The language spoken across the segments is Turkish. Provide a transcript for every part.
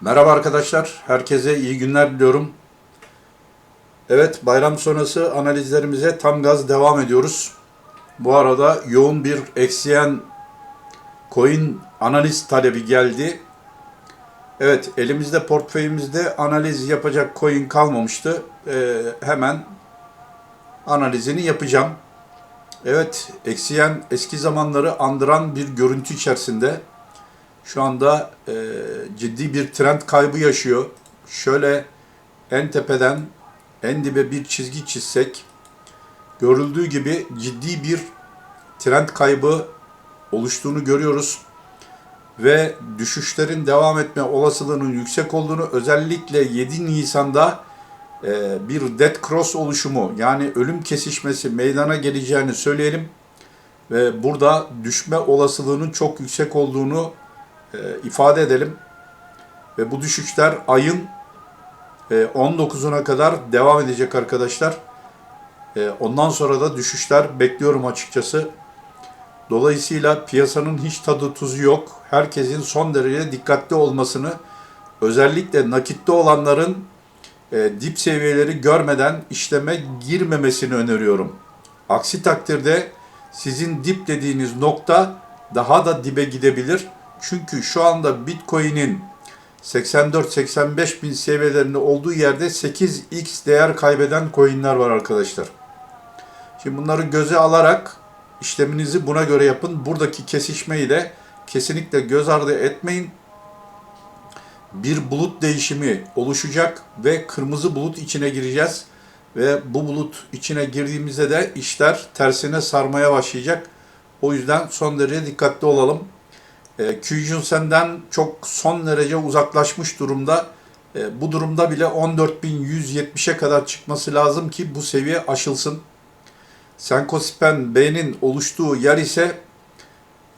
Merhaba arkadaşlar, herkese iyi günler diliyorum. Evet, bayram sonrası analizlerimize tam gaz devam ediyoruz. Bu arada yoğun bir eksiyen coin analiz talebi geldi. Evet, elimizde portföyümüzde analiz yapacak coin kalmamıştı. Ee, hemen analizini yapacağım. Evet, eksiyen eski zamanları andıran bir görüntü içerisinde şu anda e, ciddi bir trend kaybı yaşıyor. Şöyle en tepeden en dibe bir çizgi çizsek görüldüğü gibi ciddi bir trend kaybı oluştuğunu görüyoruz ve düşüşlerin devam etme olasılığının yüksek olduğunu özellikle 7 Nisan'da e, bir dead cross oluşumu yani ölüm kesişmesi meydana geleceğini söyleyelim ve burada düşme olasılığının çok yüksek olduğunu ifade edelim. Ve bu düşüşler ayın e, 19'una kadar devam edecek arkadaşlar. E, ondan sonra da düşüşler bekliyorum açıkçası. Dolayısıyla piyasanın hiç tadı tuzu yok. Herkesin son derece dikkatli olmasını, özellikle nakitte olanların e, dip seviyeleri görmeden işleme girmemesini öneriyorum. Aksi takdirde sizin dip dediğiniz nokta daha da dibe gidebilir. Çünkü şu anda Bitcoin'in 84-85 bin seviyelerinde olduğu yerde 8x değer kaybeden coinler var arkadaşlar. Şimdi bunları göze alarak işleminizi buna göre yapın. Buradaki kesişmeyi de kesinlikle göz ardı etmeyin. Bir bulut değişimi oluşacak ve kırmızı bulut içine gireceğiz. Ve bu bulut içine girdiğimizde de işler tersine sarmaya başlayacak. O yüzden son derece dikkatli olalım. E, senden çok son derece uzaklaşmış durumda. E, bu durumda bile 14.170'e kadar çıkması lazım ki bu seviye aşılsın. Senkospen B'nin oluştuğu yer ise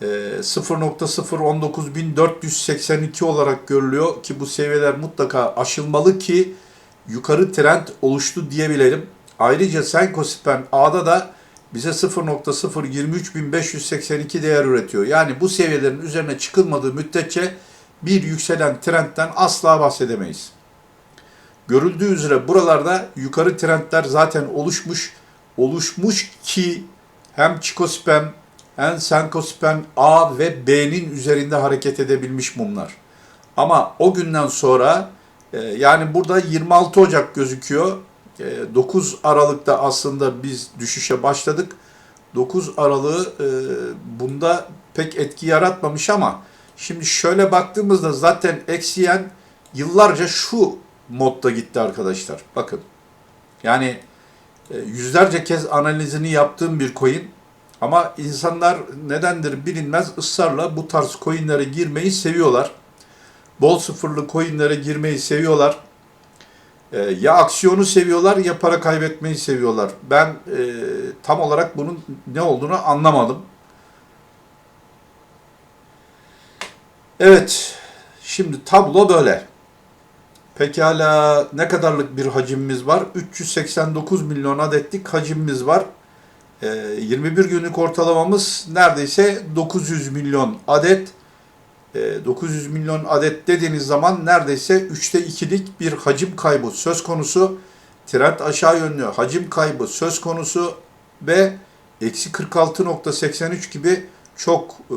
e, 0.019482 olarak görülüyor ki bu seviyeler mutlaka aşılmalı ki yukarı trend oluştu diyebilelim. Ayrıca Senkospen A'da da bize 0.023582 değer üretiyor. Yani bu seviyelerin üzerine çıkılmadığı müddetçe bir yükselen trendten asla bahsedemeyiz. Görüldüğü üzere buralarda yukarı trendler zaten oluşmuş. Oluşmuş ki hem Çikospen hem Senkospen A ve B'nin üzerinde hareket edebilmiş mumlar. Ama o günden sonra e, yani burada 26 Ocak gözüküyor. 9 e, Aralık'ta aslında biz düşüşe başladık. 9 Aralık'ı e, bunda pek etki yaratmamış ama şimdi şöyle baktığımızda zaten eksiyen yıllarca şu modda gitti arkadaşlar. Bakın. Yani e, yüzlerce kez analizini yaptığım bir coin ama insanlar nedendir bilinmez ısrarla bu tarz coinlere girmeyi seviyorlar. Bol sıfırlı coinlere girmeyi seviyorlar. E, ya aksiyonu seviyorlar ya para kaybetmeyi seviyorlar. Ben e, tam olarak bunun ne olduğunu anlamadım. Evet, şimdi tablo böyle. Pekala ne kadarlık bir hacimimiz var? 389 milyon adetlik hacimimiz var. E, 21 günlük ortalamamız neredeyse 900 milyon adet. 900 e, milyon adet dediğiniz zaman neredeyse 3'te 2'lik bir hacim kaybı söz konusu. Trend aşağı yönlü hacim kaybı söz konusu ve eksi 46.83 gibi çok e,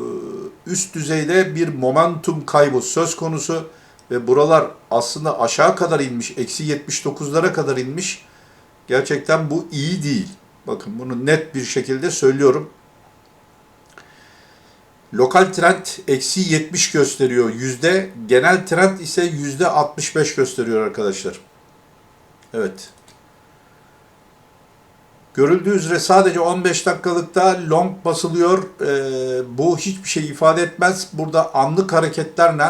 üst düzeyde bir momentum kaybı söz konusu ve buralar aslında aşağı kadar inmiş, eksi 79'lara kadar inmiş. Gerçekten bu iyi değil. Bakın bunu net bir şekilde söylüyorum. Lokal trend eksi 70 gösteriyor yüzde. Genel trend ise yüzde 65 gösteriyor arkadaşlar. Evet. Görüldüğü üzere sadece 15 dakikalıkta long basılıyor. Ee, bu hiçbir şey ifade etmez. Burada anlık hareketlerle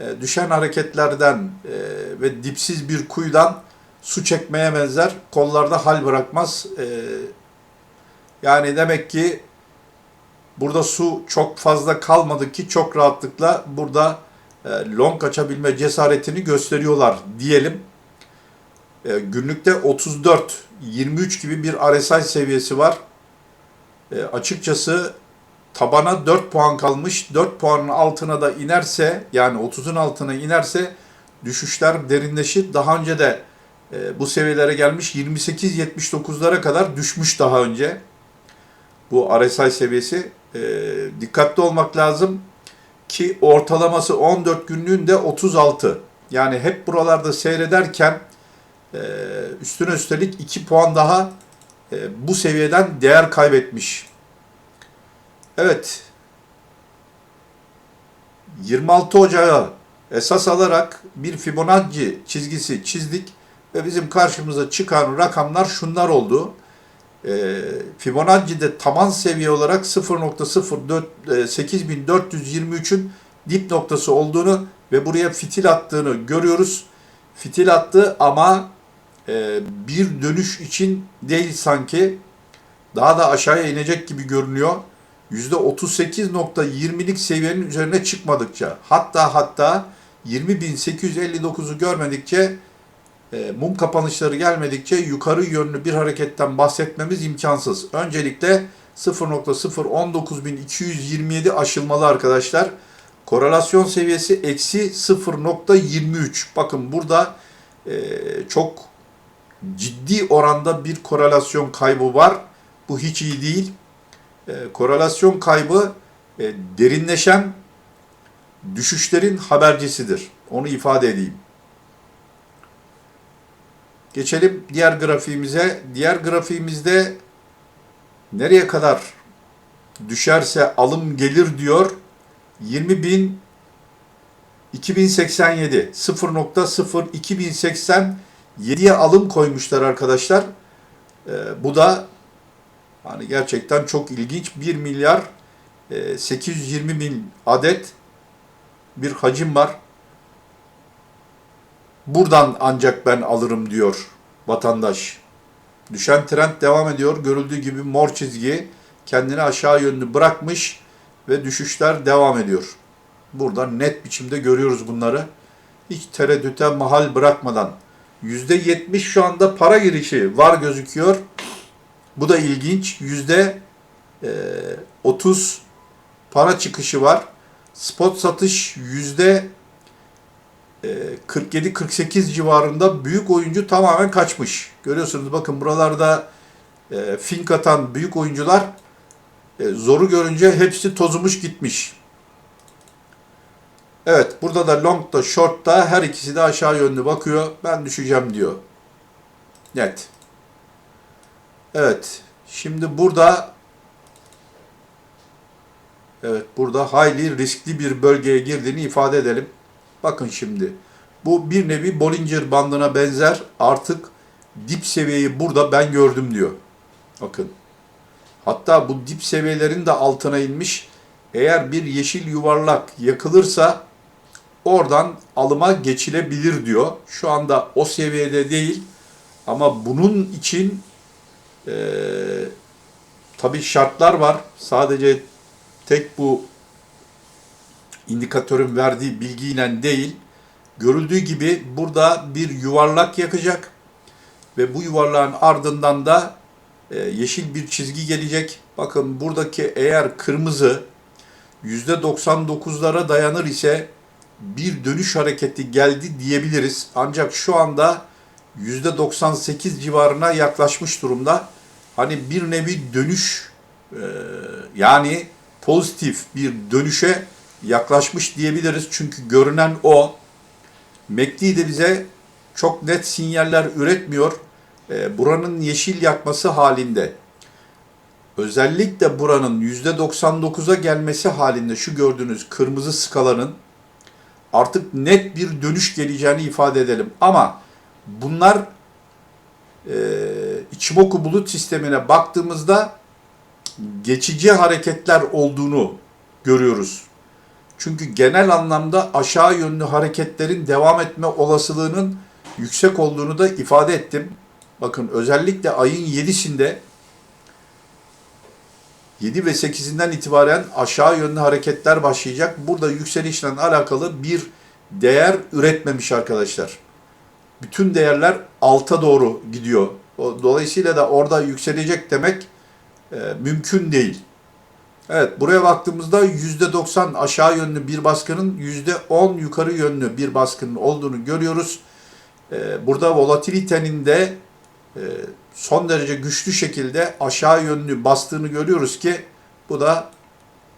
e, düşen hareketlerden e, ve dipsiz bir kuyudan su çekmeye benzer. Kollarda hal bırakmaz. E, yani demek ki Burada su çok fazla kalmadı ki çok rahatlıkla burada e, long açabilme cesaretini gösteriyorlar diyelim. E, günlükte 34 23 gibi bir RSI seviyesi var. E, açıkçası tabana 4 puan kalmış. 4 puanın altına da inerse yani 30'un altına inerse düşüşler derinleşir. Daha önce de bu seviyelere gelmiş 28-79'lara kadar düşmüş daha önce. Bu RSI seviyesi. E, dikkatli olmak lazım ki ortalaması 14 günlüğünde 36. Yani hep buralarda seyrederken e, üstüne üstelik 2 puan daha e, bu seviyeden değer kaybetmiş. Evet. 26 Ocağı esas alarak bir Fibonacci çizgisi çizdik ve bizim karşımıza çıkan rakamlar şunlar oldu. E, Fibonacci'de taban seviye olarak 0.8423'ün dip noktası olduğunu ve buraya fitil attığını görüyoruz. Fitil attı ama e, bir dönüş için değil sanki daha da aşağıya inecek gibi görünüyor. %38.20'lik seviyenin üzerine çıkmadıkça hatta hatta 20.859'u görmedikçe e, mum kapanışları gelmedikçe yukarı yönlü bir hareketten bahsetmemiz imkansız. Öncelikle 0.019227 aşılmalı arkadaşlar. Korelasyon seviyesi eksi 0.23. Bakın burada e, çok ciddi oranda bir korelasyon kaybı var. Bu hiç iyi değil. E, korelasyon kaybı e, derinleşen düşüşlerin habercisidir. Onu ifade edeyim. Geçelim diğer grafiğimize. Diğer grafiğimizde nereye kadar düşerse alım gelir diyor. 20 bin 2087 0.0 2087'ye alım koymuşlar arkadaşlar. Ee, bu da hani gerçekten çok ilginç 1 milyar e, 820 bin adet bir hacim var. Buradan ancak ben alırım diyor vatandaş. Düşen trend devam ediyor. Görüldüğü gibi mor çizgi kendini aşağı yönlü bırakmış ve düşüşler devam ediyor. Burada net biçimde görüyoruz bunları. Hiç tereddüte mahal bırakmadan. %70 şu anda para girişi var gözüküyor. Bu da ilginç. %30 para çıkışı var. Spot satış yüzde 47-48 civarında büyük oyuncu tamamen kaçmış. Görüyorsunuz bakın buralarda e, fink atan büyük oyuncular e, zoru görünce hepsi tozumuş gitmiş. Evet burada da long da short da her ikisi de aşağı yönlü bakıyor. Ben düşeceğim diyor. Net. Evet. Şimdi burada Evet burada hayli riskli bir bölgeye girdiğini ifade edelim. Bakın şimdi. Bu bir nevi Bollinger bandına benzer. Artık dip seviyeyi burada ben gördüm diyor. Bakın. Hatta bu dip seviyelerin de altına inmiş. Eğer bir yeşil yuvarlak yakılırsa oradan alıma geçilebilir diyor. Şu anda o seviyede değil. Ama bunun için e, tabii şartlar var. Sadece tek bu indikatörün verdiği bilgiyle değil, görüldüğü gibi burada bir yuvarlak yakacak ve bu yuvarlağın ardından da e, yeşil bir çizgi gelecek. Bakın buradaki eğer kırmızı %99'lara dayanır ise bir dönüş hareketi geldi diyebiliriz. Ancak şu anda %98 civarına yaklaşmış durumda. Hani bir nevi dönüş e, yani pozitif bir dönüşe yaklaşmış diyebiliriz. Çünkü görünen o. MACD de bize çok net sinyaller üretmiyor. E, buranın yeşil yakması halinde özellikle buranın %99'a gelmesi halinde şu gördüğünüz kırmızı skalanın artık net bir dönüş geleceğini ifade edelim. Ama bunlar e, Ichimoku bulut sistemine baktığımızda geçici hareketler olduğunu görüyoruz. Çünkü genel anlamda aşağı yönlü hareketlerin devam etme olasılığının yüksek olduğunu da ifade ettim. Bakın özellikle ayın 7'sinde 7 ve 8'inden itibaren aşağı yönlü hareketler başlayacak. Burada yükselişle alakalı bir değer üretmemiş arkadaşlar. Bütün değerler alta doğru gidiyor. Dolayısıyla da orada yükselecek demek e, mümkün değil. Evet buraya baktığımızda %90 aşağı yönlü bir baskının %10 yukarı yönlü bir baskının olduğunu görüyoruz. Ee, Burada volatilitenin de e, son derece güçlü şekilde aşağı yönlü bastığını görüyoruz ki bu da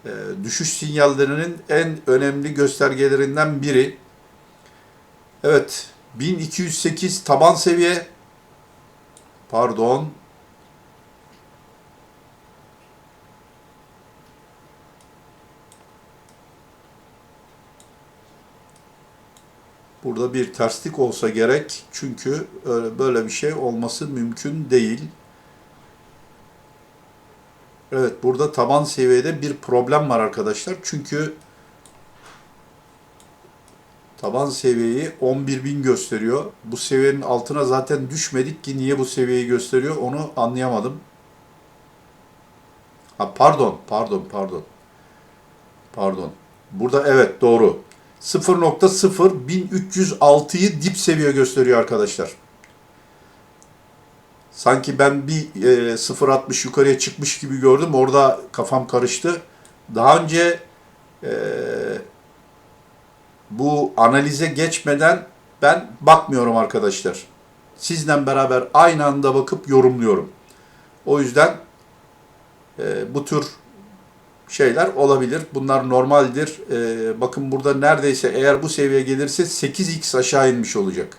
e, düşüş sinyallerinin en önemli göstergelerinden biri. Evet 1208 taban seviye pardon Burada bir terslik olsa gerek. Çünkü öyle böyle bir şey olması mümkün değil. Evet, burada taban seviyede bir problem var arkadaşlar. Çünkü taban seviyeyi 11.000 gösteriyor. Bu seviyenin altına zaten düşmedik ki niye bu seviyeyi gösteriyor onu anlayamadım. Ha pardon, pardon, pardon. Pardon. Burada evet doğru. 0.0306'yı dip seviye gösteriyor arkadaşlar. Sanki ben bir e, 0.60 yukarıya çıkmış gibi gördüm. Orada kafam karıştı. Daha önce e, bu analize geçmeden ben bakmıyorum arkadaşlar. Sizle beraber aynı anda bakıp yorumluyorum. O yüzden e, bu tür şeyler olabilir. Bunlar normaldir. Ee, bakın burada neredeyse eğer bu seviye gelirse 8x aşağı inmiş olacak.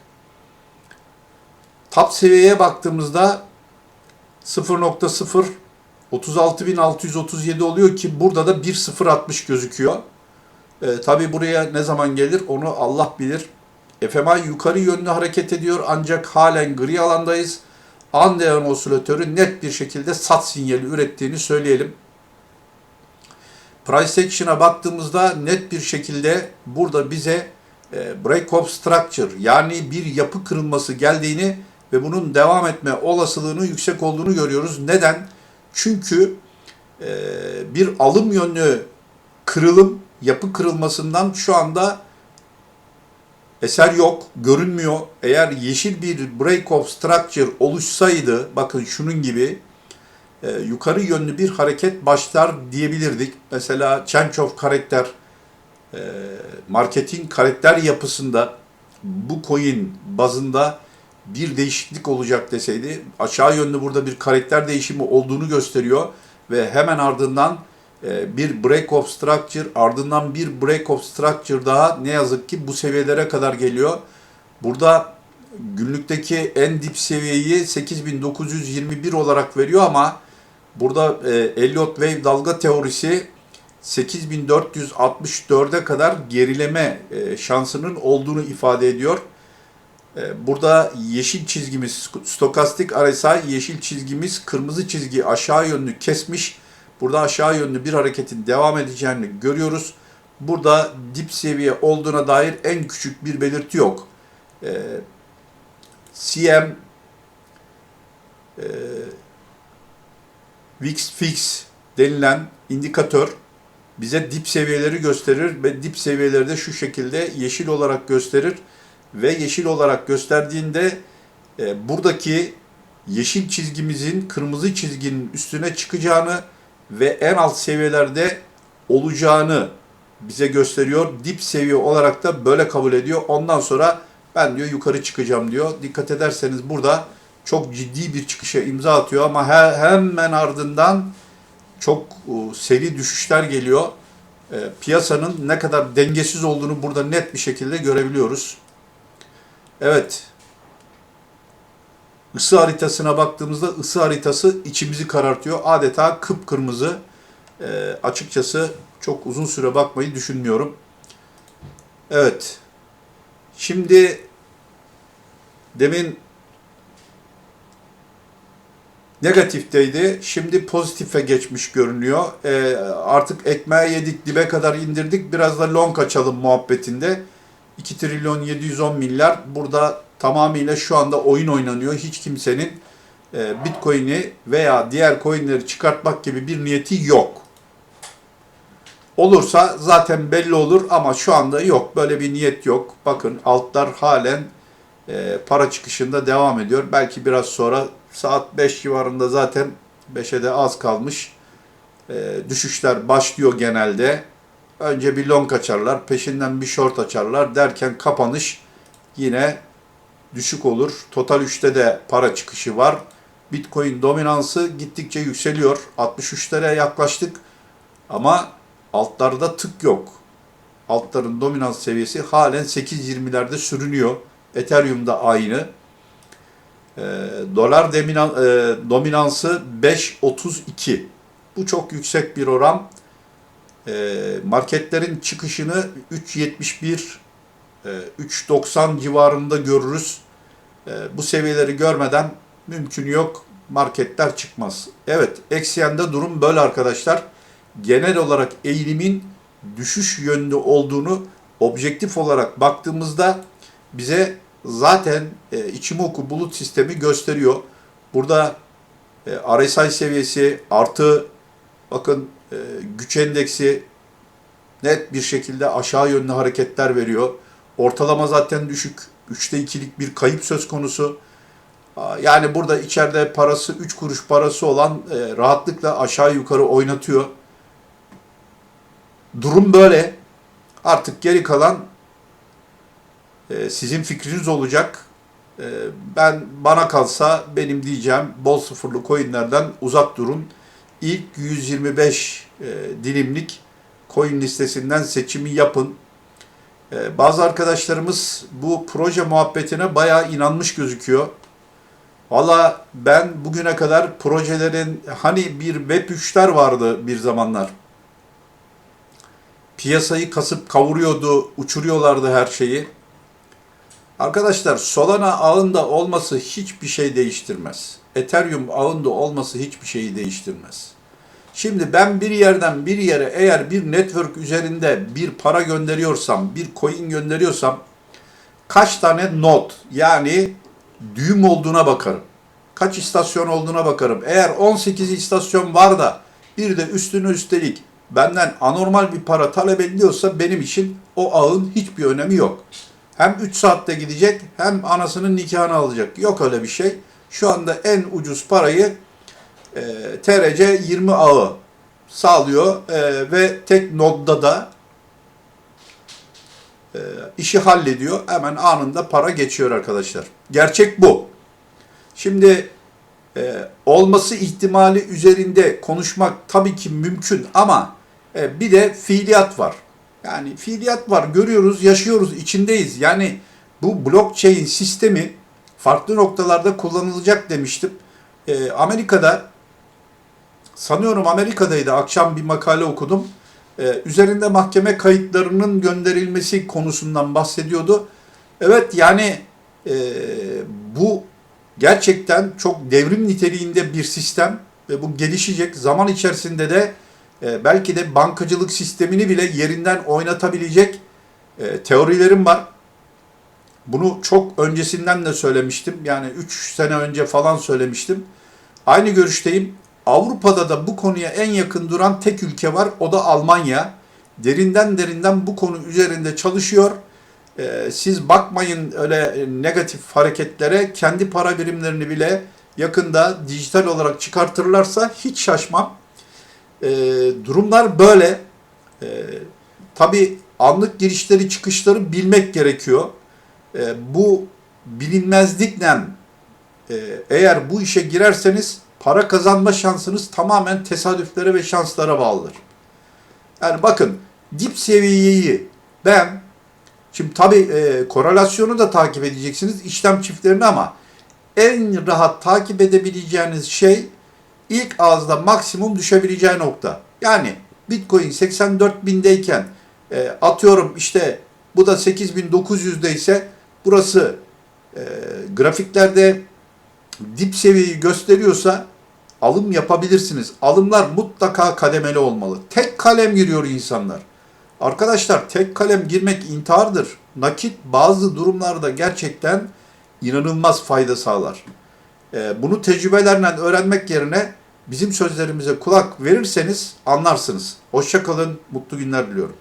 Top seviyeye baktığımızda 0.0 36.637 oluyor ki burada da 1.060 gözüküyor. Ee, Tabi buraya ne zaman gelir onu Allah bilir. FMI yukarı yönlü hareket ediyor ancak halen gri alandayız. Andean osilatörü net bir şekilde sat sinyali ürettiğini söyleyelim. Price action'a baktığımızda net bir şekilde burada bize e, break-up structure yani bir yapı kırılması geldiğini ve bunun devam etme olasılığını yüksek olduğunu görüyoruz. Neden? Çünkü e, bir alım yönlü kırılım, yapı kırılmasından şu anda eser yok, görünmüyor. Eğer yeşil bir break-up structure oluşsaydı, bakın şunun gibi e, yukarı yönlü bir hareket başlar diyebilirdik. Mesela of karakter, e, marketin karakter yapısında bu coin bazında bir değişiklik olacak deseydi aşağı yönlü burada bir karakter değişimi olduğunu gösteriyor ve hemen ardından e, bir break of structure ardından bir break of structure daha ne yazık ki bu seviyelere kadar geliyor. Burada günlükteki en dip seviyeyi 8921 olarak veriyor ama Burada e, Elliott Wave dalga teorisi 8464'e kadar gerileme e, şansının olduğunu ifade ediyor. E, burada yeşil çizgimiz stokastik RSI yeşil çizgimiz kırmızı çizgi aşağı yönlü kesmiş. Burada aşağı yönlü bir hareketin devam edeceğini görüyoruz. Burada dip seviye olduğuna dair en küçük bir belirti yok. E, CM e, VIX fix denilen indikatör bize dip seviyeleri gösterir ve dip seviyeleri de şu şekilde yeşil olarak gösterir ve yeşil olarak gösterdiğinde e, buradaki yeşil çizgimizin kırmızı çizginin üstüne çıkacağını ve en alt seviyelerde olacağını bize gösteriyor. Dip seviye olarak da böyle kabul ediyor. Ondan sonra ben diyor yukarı çıkacağım diyor. Dikkat ederseniz burada çok ciddi bir çıkışa imza atıyor ama hemen ardından çok e, seri düşüşler geliyor. E, piyasanın ne kadar dengesiz olduğunu burada net bir şekilde görebiliyoruz. Evet. Isı haritasına baktığımızda ısı haritası içimizi karartıyor. Adeta kıpkırmızı. E, açıkçası çok uzun süre bakmayı düşünmüyorum. Evet. Şimdi demin negatifteydi. Şimdi pozitife geçmiş görünüyor. E, artık ekmeği yedik, dibe kadar indirdik. Biraz da long açalım muhabbetinde. 2 trilyon 710 milyar. Burada tamamıyla şu anda oyun oynanıyor. Hiç kimsenin e, Bitcoin'i veya diğer coinleri çıkartmak gibi bir niyeti yok. Olursa zaten belli olur ama şu anda yok. Böyle bir niyet yok. Bakın altlar halen e, para çıkışında devam ediyor. Belki biraz sonra saat 5 civarında zaten 5'e de az kalmış. e, düşüşler başlıyor genelde. Önce bir long açarlar, peşinden bir short açarlar derken kapanış yine düşük olur. Total 3'te de para çıkışı var. Bitcoin dominansı gittikçe yükseliyor. 63'lere yaklaştık ama altlarda tık yok. Altların dominans seviyesi halen 8.20'lerde sürünüyor. Ethereum da aynı. Ee, dolar deminan, e, dominansı 5.32. Bu çok yüksek bir oran. Ee, marketlerin çıkışını 3.71 e, 3.90 civarında görürüz. E, bu seviyeleri görmeden mümkün yok. Marketler çıkmaz. Evet, eksiyende durum böyle arkadaşlar. Genel olarak eğilimin düşüş yönlü olduğunu objektif olarak baktığımızda bize zaten e, Ichimoku bulut sistemi gösteriyor. Burada e, RSI seviyesi artı bakın e, güç endeksi net bir şekilde aşağı yönlü hareketler veriyor. Ortalama zaten düşük. 3'te 2'lik bir kayıp söz konusu. Yani burada içeride parası 3 kuruş parası olan e, rahatlıkla aşağı yukarı oynatıyor. Durum böyle. Artık geri kalan e, sizin fikriniz olacak. E, ben bana kalsa benim diyeceğim bol sıfırlı coinlerden uzak durun. İlk 125 e, dilimlik coin listesinden seçimi yapın. Ee, Bazı arkadaşlarımız bu proje muhabbetine bayağı inanmış gözüküyor. Valla ben bugüne kadar projelerin hani bir web 3'ler vardı bir zamanlar. Piyasayı kasıp kavuruyordu, uçuruyorlardı her şeyi. Arkadaşlar Solana ağında olması hiçbir şey değiştirmez. Ethereum ağında olması hiçbir şeyi değiştirmez. Şimdi ben bir yerden bir yere eğer bir network üzerinde bir para gönderiyorsam, bir coin gönderiyorsam kaç tane node yani düğüm olduğuna bakarım. Kaç istasyon olduğuna bakarım. Eğer 18 istasyon var da bir de üstüne üstelik benden anormal bir para talep ediliyorsa benim için o ağın hiçbir önemi yok. Hem 3 saatte gidecek hem anasının nikahını alacak. Yok öyle bir şey. Şu anda en ucuz parayı e, TRC 20 ağı sağlıyor e, ve tek nodda da e, işi hallediyor. Hemen anında para geçiyor arkadaşlar. Gerçek bu. Şimdi e, olması ihtimali üzerinde konuşmak tabii ki mümkün ama e, bir de fiiliyat var. Yani fiiliyat var, görüyoruz, yaşıyoruz, içindeyiz. Yani bu blockchain sistemi farklı noktalarda kullanılacak demiştim. E, Amerika'da sanıyorum Amerika'daydı. Akşam bir makale okudum. Ee, üzerinde mahkeme kayıtlarının gönderilmesi konusundan bahsediyordu. Evet yani e, bu gerçekten çok devrim niteliğinde bir sistem ve bu gelişecek. Zaman içerisinde de e, belki de bankacılık sistemini bile yerinden oynatabilecek e, teorilerim var. Bunu çok öncesinden de söylemiştim. Yani 3 sene önce falan söylemiştim. Aynı görüşteyim. Avrupa'da da bu konuya en yakın duran tek ülke var. O da Almanya. Derinden derinden bu konu üzerinde çalışıyor. Ee, siz bakmayın öyle negatif hareketlere. Kendi para birimlerini bile yakında dijital olarak çıkartırlarsa hiç şaşmam. Ee, durumlar böyle. Ee, Tabi anlık girişleri çıkışları bilmek gerekiyor. Ee, bu bilinmezlikle e, eğer bu işe girerseniz para kazanma şansınız tamamen tesadüflere ve şanslara bağlıdır. Yani bakın dip seviyeyi ben şimdi tabi e, korelasyonu da takip edeceksiniz işlem çiftlerini ama en rahat takip edebileceğiniz şey ilk ağızda maksimum düşebileceği nokta. Yani Bitcoin 84 bindeyken e, atıyorum işte bu da 8900'de ise burası e, grafiklerde dip seviyeyi gösteriyorsa alım yapabilirsiniz. Alımlar mutlaka kademeli olmalı. Tek kalem giriyor insanlar. Arkadaşlar tek kalem girmek intihardır. Nakit bazı durumlarda gerçekten inanılmaz fayda sağlar. Ee, bunu tecrübelerle öğrenmek yerine bizim sözlerimize kulak verirseniz anlarsınız. Hoşçakalın, mutlu günler diliyorum.